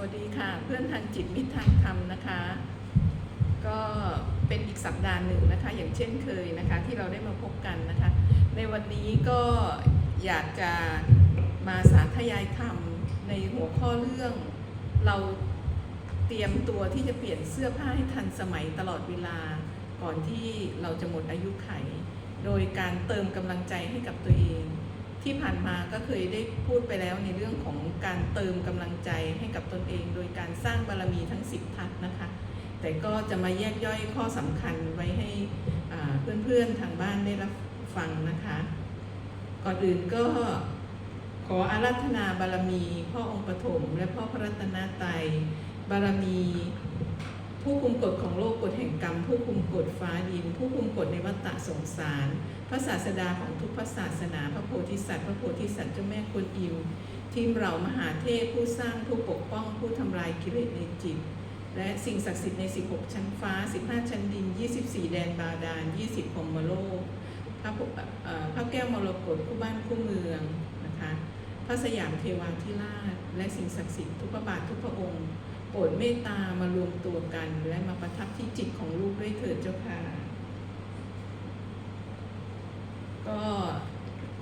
วัสดีค่ะ เพื่อนทางจิตมิตรทางธรรมนะคะ ก็เป็นอีกสัปดาห์หนึ่งนะคะ อย่างเช่นเคยนะคะ ที่เราได้มาพบกันนะคะ ในวันนี้ก็อยากจะมาสาธยายธรรมในหัวข้อเรื่อง เราเตรียมตัวที่จะเปลี่ยนเสื้อผ้าให้ทันสมัยตลอดเวลา ก่อนที่เราจะหมดอายุไข โดยการเติมกำลังใจให้กับตัวเอง ที่ผ่านมาก็เคยได้พูดไปแล้วในเรื่องของการเติมกำลังใจให้กับตนเอง โดยการสร้างบารมีทั้ง 10 ทัศนะคะ แต่ก็จะมาแยกย่อยข้อสำคัญไว้ให้เพื่อนๆทางบ้านได้รับฟังนะคะ ก่อนอื่นก็ขออาราธนาบารมี พ่อองค์ปฐมและพ่อพระรัตนตรัยบารมี ผู้คุมกฎของโลกกฎแห่งกรรม ผู้คุมกฎฟ้าดิน ผู้คุมกฎในวัฏฏะสงสาร พระศาสดาของทุกพระศาสนา พระโพธิสัตว์พระโพธิสัตว์เจ้าแม่กวนอิมทีมเรามหาเทพผู้สร้างผู้ปกป้องผู้ทำลายกิเลสในจิต และสิ่งศักดิ์สิทธิ์ใน 16 ชั้นฟ้า 15 ชั้นดิน 24 แดนบาดาล 20พรมโลกพระพุเอ่อพระแก้วมรกตคู่บ้านคู่เมืองนะคะพระสยามเทวาธิราช และสิ่งศักดิ์สิทธิ์ทุกพระบาททุกพระองค์ โปรดเมตตามารวมตัวกันและมาประทับที่จิตของลูกด้วยเถิดเจ้าค่ะ ก็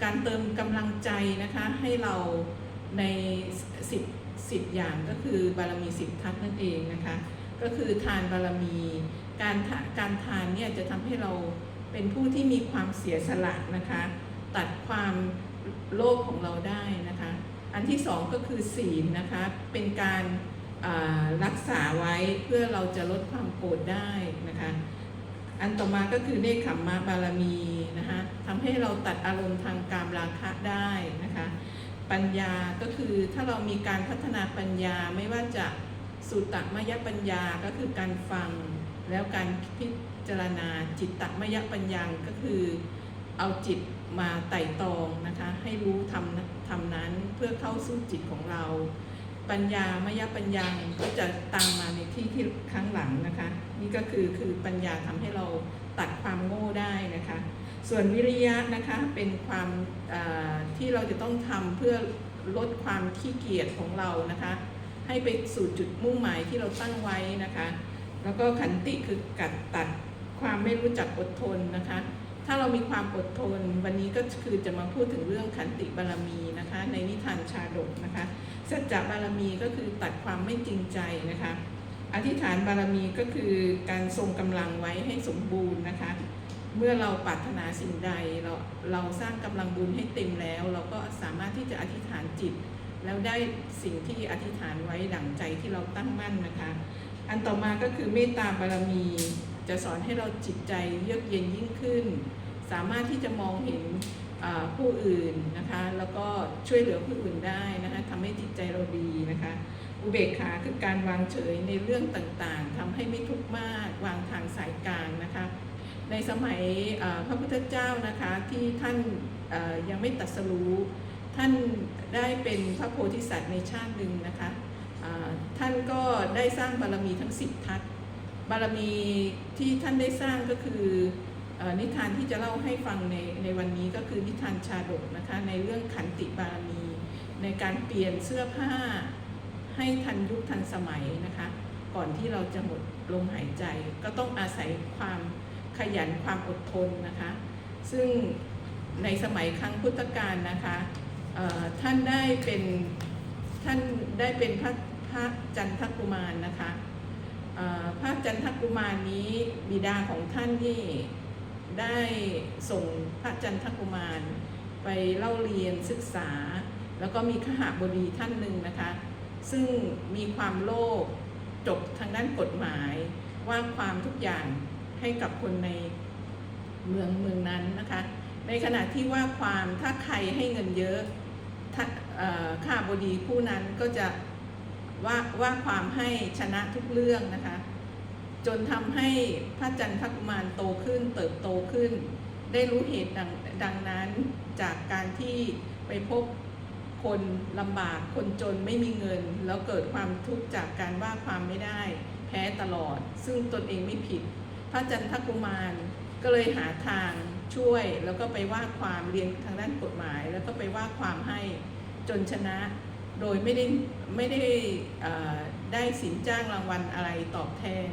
การเติมกำลังใจนะคะให้เราในสิบสิบอย่างก็คือบารมีสิบทัศน์นั่นเองนะคะ ก็คือทานบารมีการทาการทานเนี่ยจะทำให้เราเป็นผู้ที่มีความเสียสละนะคะ ตัดความโลภของเราได้นะคะ อันที่สองก็คือศีลนะคะเป็นการ รักษาไว้เพื่อเราจะลดความโกรธได้นะคะอันต่อมาก็คือเนคขมมะบารมีนะคะทำให้เราตัดอารมณ์ทางการราคะได้นะคะปัญญาก็คือถ้าเรามีการพัฒนาปัญญาไม่ว่าจะสุตตมยปัญญาก็คือการฟังแล้วการพิจารณาจิตตมยปัญญาก็คือเอาจิตมาไต่ตรองนะคะให้รู้ทำทำนั้นเพื่อเข้าสู่จิตของเรา ปัญญามยปัญญาก็จะตามมาในที่ที่ครั้งหลังนะคะ นี่ก็คือคือปัญญาทำให้เราตัดความโง่ได้นะคะ ส่วนวิริยะนะคะเป็นความที่เราจะต้องทำเพื่อลดความขี้เกียจของเรานะคะ ให้ไปสู่จุดมุ่งหมายที่เราตั้งไว้นะคะ แล้วก็ขันติคือกัดตัดความไม่รู้จักอดทนนะคะ ถ้าเรามีความอดทน วันนี้ก็คือจะมาพูดถึงเรื่องขันติบารมีนะคะ ในนิทานชาดกนะคะสัจจะบารมีก็คือตัดความไม่จริงใจนะคะ อธิษฐานบารมีก็คือการทรงกำลังไว้ให้สมบูรณ์นะคะ เมื่อเราปรารถนาสิ่งใดเราเราสร้างกำลังบุญให้เต็มแล้ว เราก็สามารถที่จะอธิษฐานจิต แล้วได้สิ่งที่อธิษฐานไว้ดั่งใจที่เราตั้งมั่นนะคะ อันต่อมาก็คือเมตตาบารมี จะสอนให้เราจิตใจเยือกเย็นยิ่งขึ้น สามารถที่จะมองเห็นผู้อื่นนะคะแล้วก็ช่วยเหลือผู้อื่นได้นะคะทำให้จิตใจเราดีนะคะ อุเบกขาคือการวางเฉยในเรื่องต่างๆทำให้ไม่ทุกข์มากวางทางสายกลางนะคะ ในสมัยพระพุทธเจ้านะคะที่ท่านยังไม่ตรัสรู้ ท่านได้เป็นพระโพธิสัตว์ในชาติหนึ่งนะคะท่านก็ได้สร้างบารมีทั้งสิบทัศน บารมีที่ท่านได้สร้างก็คืออนิทานที่จะเล่าให้ฟังในในวันนี้ก็คือนิทานชาดกนะคะในเรื่องขันติบารมี ในการเปลี่ยนเสื้อผ้าให้ทันยุคทันสมัยนะคะก่อนที่เราจะหมดลมหายใจ ก็ต้องอาศัยความขยันความอดทนนะคะซึ่งในสมัยครั้งพุทธกาลนะคะท่านได้เป็นท่านได้เป็นพระพระจันทกุมารนะคะ พระจันทกุมารนี้บิดาของท่านนี่ได้ส่งพระจันทกุมารไปเล่าเรียนศึกษา แล้วก็มีขหบดีท่านหนึ่งนะคะ ซึ่งมีความโลภจบทางด้านกฎหมายว่าความทุกอย่างให้กับคนในเมืองเมืองนั้นนะคะ ในขณะที่ว่าความถ้าใครให้เงินเยอะข้าบดีผู้นั้นก็จะ ว่าว่าความให้ชนะทุกเรื่องนะคะ จนทำให้พระจันทกุมารโตขึ้นเติบโตขึ้น ได้รู้เหตุดังดังนั้นจากการที่ไปพบคนลำบากคนจนไม่มีเงิน แล้วเกิดความทุกข์จากการว่าความไม่ได้ แพ้ตลอด ซึ่งตนเองไม่ผิด พระจันทกุมารก็เลยหาทางช่วย แล้วก็ไปว่าความเรียนทางด้านกฎหมาย แล้วก็ไปว่าความให้จนชนะ โดยไม่ได้ไม่ได้ได้สินจ้างรางวัลอะไรตอบแทน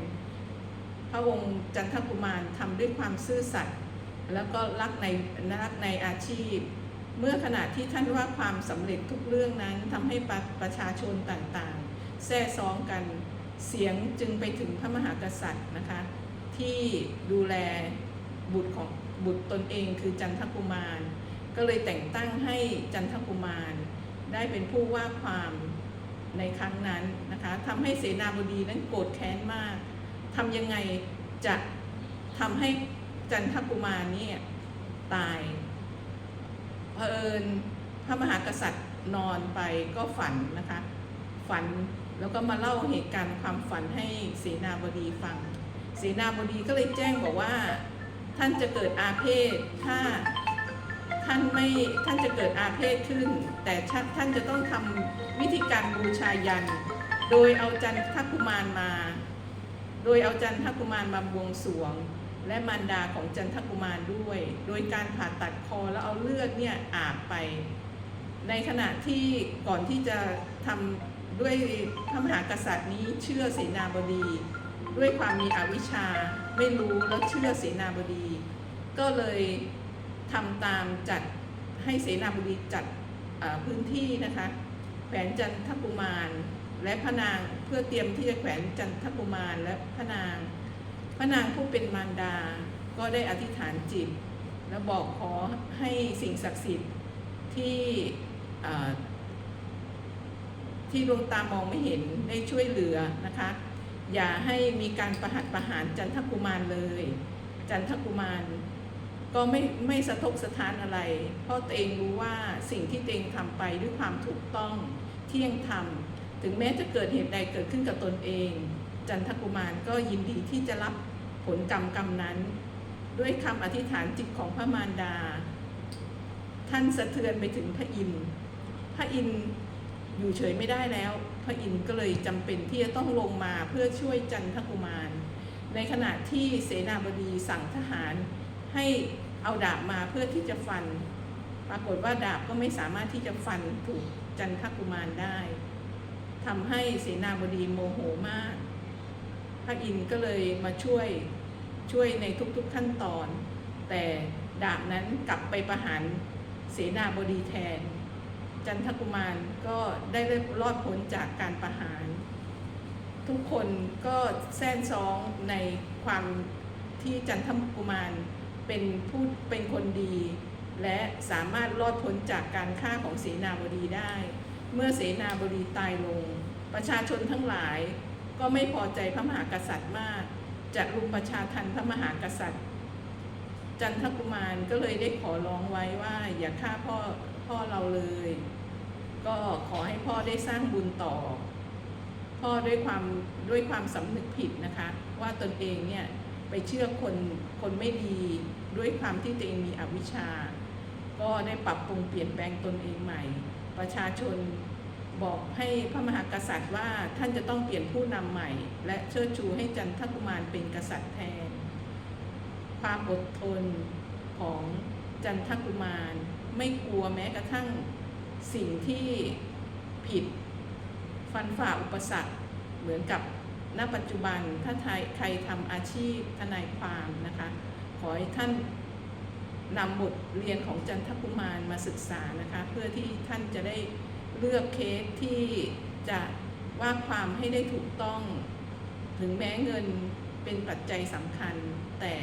พระองค์จันทกุมารทำด้วยความซื่อสัตย์แล้วก็รักในรักในอาชีพ เมื่อขณะที่ท่านว่าความสำเร็จทุกเรื่องนั้นทำให้ประประชาชนต่างๆแซ่ซ้องกันเสียงจึงไปถึงพระมหากษัตริย์นะคะ ที่ดูแลบุตรของบุตรตนเองคือจันทกุมาร ก็เลยแต่งตั้งให้จันทกุมาร ได้เป็นผู้ว่าความในครั้งนั้นนะคะทำให้เสนาบดีนั้นโกรธแค้นมากทำยังไงจะทำให้จันทกุมารนี่ตายเผอิญพระมหากษัตริย์นอนไปก็ฝันนะคะ ฝันแล้วก็มาเล่าเหตุการณ์ความฝันให้เสนาบดีฟังเสนาบดีก็เลยแจ้งบอกว่า ท่านจะเกิดอาเพศถ้า ท่านไม่ท่านจะเกิดอาเพศขึ้น แต่ท่านจะต้องทำวิธีการบูชายัน โดยเอาจันทกุมารมา โดยเอาจันทกุมารมาบวงสรวง และมารดาของจันทกุมารด้วย โดยการผ่าตัดคอแล้วเอาเลือดเนี่ยอาบไป ในขณะที่ก่อนที่จะทำด้วยพระมหากษัตริย์นี้เชื่อเสนาบดี ด้วยความมีอวิชชาไม่รู้แล้วเชื่อเสนาบดี ก็เลย ทำตามจัดให้เสนาบดีจัดพื้นที่นะคะแขวนจันทกุมารและพระนางเพื่อเตรียมที่จะแขวนจันทกุมารและพระนาง พระนางผู้เป็นมารดาก็ได้อธิษฐานจิต และบอกขอให้สิ่งศักดิ์สิทธิ์ที่ที่ดวงตามองไม่เห็นได้ช่วยเหลือนะคะ อย่าให้มีการประหัตประหารจันทกุมารเลย จันทกุมาร ก็ไม่ไม่สะทกสะท้านอะไร เพราะตัวเองรู้ว่าสิ่งที่ตัวเองทำไปด้วยความถูกต้องเที่ยงธรรมถึงแม้จะเกิดเหตุใดเกิดขึ้นกับตนเอง จันทกุมารก็ยินดีที่จะรับผลกรรมกรรมนั้น ด้วยคำอธิษฐานจิตของพระมารดา ท่านสะเทือนไปถึงพระอินทร์พระอินทร์อยู่เฉยไม่ได้แล้ว พระอินทร์ก็เลยจำเป็นที่จะต้องลงมาเพื่อช่วยจันทกุมาร ในขณะที่เสนาบดีสั่งทหาร ให้เอาดาบมาเพื่อที่จะฟัน ปรากฏว่าดาบก็ไม่สามารถที่จะฟันถูกจันทกุมารได้ทำให้เสนาบดีโมโหมาก พระอินทร์ก็เลยมาช่วยช่วยในทุกๆขั้นตอน แต่ดาบนั้นกลับไปประหารเสนาบดีแทน จันทกุมารก็ได้รอดพ้นจากการประหาร ทุกคนก็แซนซ้องในความที่จันทกุมาร เป็นผู้เป็นคนดี และสามารถรอดพ้นจากการฆ่าของเสนาบดีได้ เมื่อเสนาบดีตายลง ประชาชนทั้งหลายก็ไม่พอใจพระมหากษัตริย์มากจะรุมประชาทันพระมหากษัตริย์ จันทกุมารก็เลยได้ขอร้องไว้ว่าอย่าฆ่าพ่อพ่อเราเลย ก็ขอให้พ่อได้สร้างบุญต่อ พ่อด้วยความด้วยความสำนึกผิดนะคะ ว่าตนเองเนี่ย ไปเชื่อคนคนไม่ดีด้วยความที่ตัวเองมีอวิชชา ก็ได้ปรับปรุงเปลี่ยนแปลงตนเองใหม่ ประชาชนบอกให้พระมหากษัตริย์ว่าท่านจะต้องเปลี่ยนผู้นำใหม่ และเชิดชูให้จันทกุมารเป็นกษัตริย์แทน ความอดทนของจันทกุมารไม่กลัวแม้กระทั่งสิ่งที่ผิดฟันฝ่าอุปสรรคเหมือนกับ ณปัจจุบันถ้าใครทำอาชีพทนายความนะคะ ขอให้ท่านนำบทเรียนของจันทกุมารมาศึกษานะคะ เพื่อที่ท่านจะได้เลือกเคสที่จะว่าความให้ได้ถูกต้อง ถึงแม้เงินเป็นปัจจัยสำคัญ แต่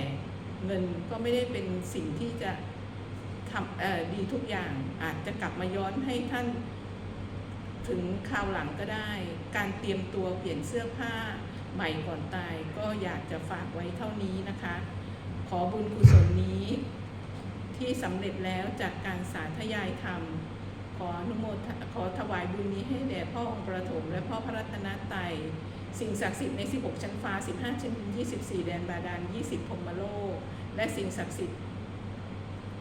เงินก็ไม่ได้เป็นสิ่งที่จะทำดีทุกอย่างอาจจะกลับมาย้อนให้ท่าน ถึงคราวหลังก็ได้ การเตรียมตัวเปลี่ยนเสื้อผ้าใหม่ก่อนตายก็อยากจะฝากไว้เท่านี้นะคะ ขอบุญกุศลนี้ ที่สำเร็จแล้วจากการสาธยายธรรม ขออนุโมทขอถวายบุญนี้ให้แด่พ่อองค์ประถม และพ่อพระรัตนตรัยสิ่งศักดิ์สิทธิ์ใน 16 ชั้นฟ้า 15 ชั้น 24 แดนบาดาล 20พรหมโลก และสิ่งศักดิ์สิทธิ์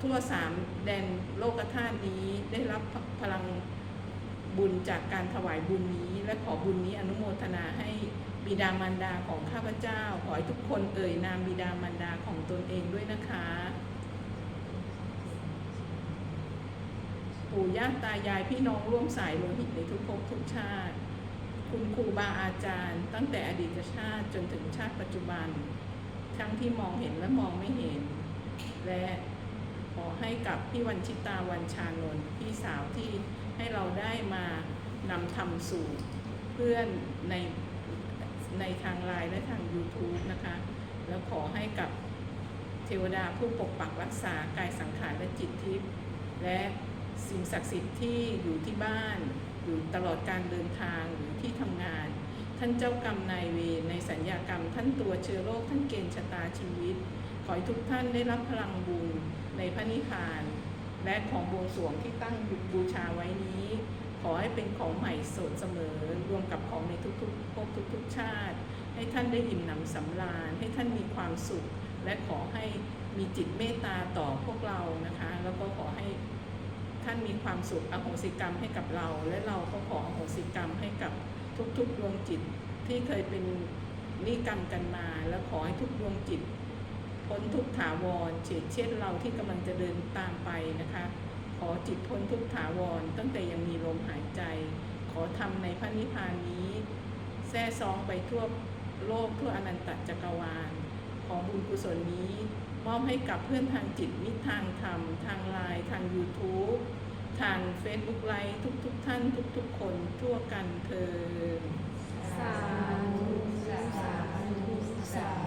ทั่วสามแดนโลกธาตุนี้ได้รับพลัง บุญจากการถวายบุญนี้ และขอบุญนี้อนุโมทนาให้บิดามารดาของข้าพเจ้า ขอให้ทุกคนเอ่ยนามบิดามารดาของตนเองด้วยนะคะ ปู่ย่าตายายพี่น้องร่วมสายโลหิตในทุกภพทุกชาติ คุณครูบาอาจารย์ ตั้งแต่อดีตชาติจนถึงชาติปัจจุบัน ทั้งที่มองเห็นและมองไม่เห็น และขอให้กับพี่วันชิตาวันชานนท์พี่สาวที่ ให้เราได้มานำทำสู่เพื่อนในในทางไลน์และทาง YouTube นะคะ แล้วขอให้กับเทวดาผู้ปกปักรักษากายสังขารและจิตทิพย์และสิ่งศักดิ์สิทธิ์ที่อยู่ที่บ้าน อยู่ตลอดการเดินทางหรือที่ทำงาน ท่านเจ้ากรรมนายเวรในสัญญากรรม ท่านตัวเชื้อโรคท่านเกณฑ์ชะตาชีวิต ขอให้ทุกท่านได้รับพลังบุญในพระนิพพาน และของบวงสรวงที่ตั้งบูชาไว้นี้ ขอให้เป็นของใหม่สดเสมอ รวมกับของในทุกๆภพทุกๆชาติ ให้ท่านได้อิ่มหนำสำราญ ให้ท่านมีความสุข และขอให้มีจิตเมตตาต่อพวกเรานะคะ แล้วก็ขอให้ท่านมีความสุขอโหสิกรรมให้กับเรา และเราก็ขออโหสิกรรมให้กับทุกๆดวงจิตที่เคยเป็นนิกรรมกันมา แล้วขอให้ทุกดวงจิต พ้นทุกถาวรเช่นเช่นเราที่กำลังจะเดินตามไปนะคะ ขอจิตพ้นทุกถาวรตั้งแต่ยังมีลมหายใจ ขอทำในพระนิพพานนี้แท้ซองไปทั่วโลกทั่วอนันตจักรวาล ของบุญกุศลนี้มอบให้กับเพื่อนทางจิตมิทางธรรม ทางไลน์ทาง YouTube ทาง Facebook ไลฟ์ทุกๆ ท่านทุก ๆ คนทั่วกันเธอสาธุสาธุสาธุ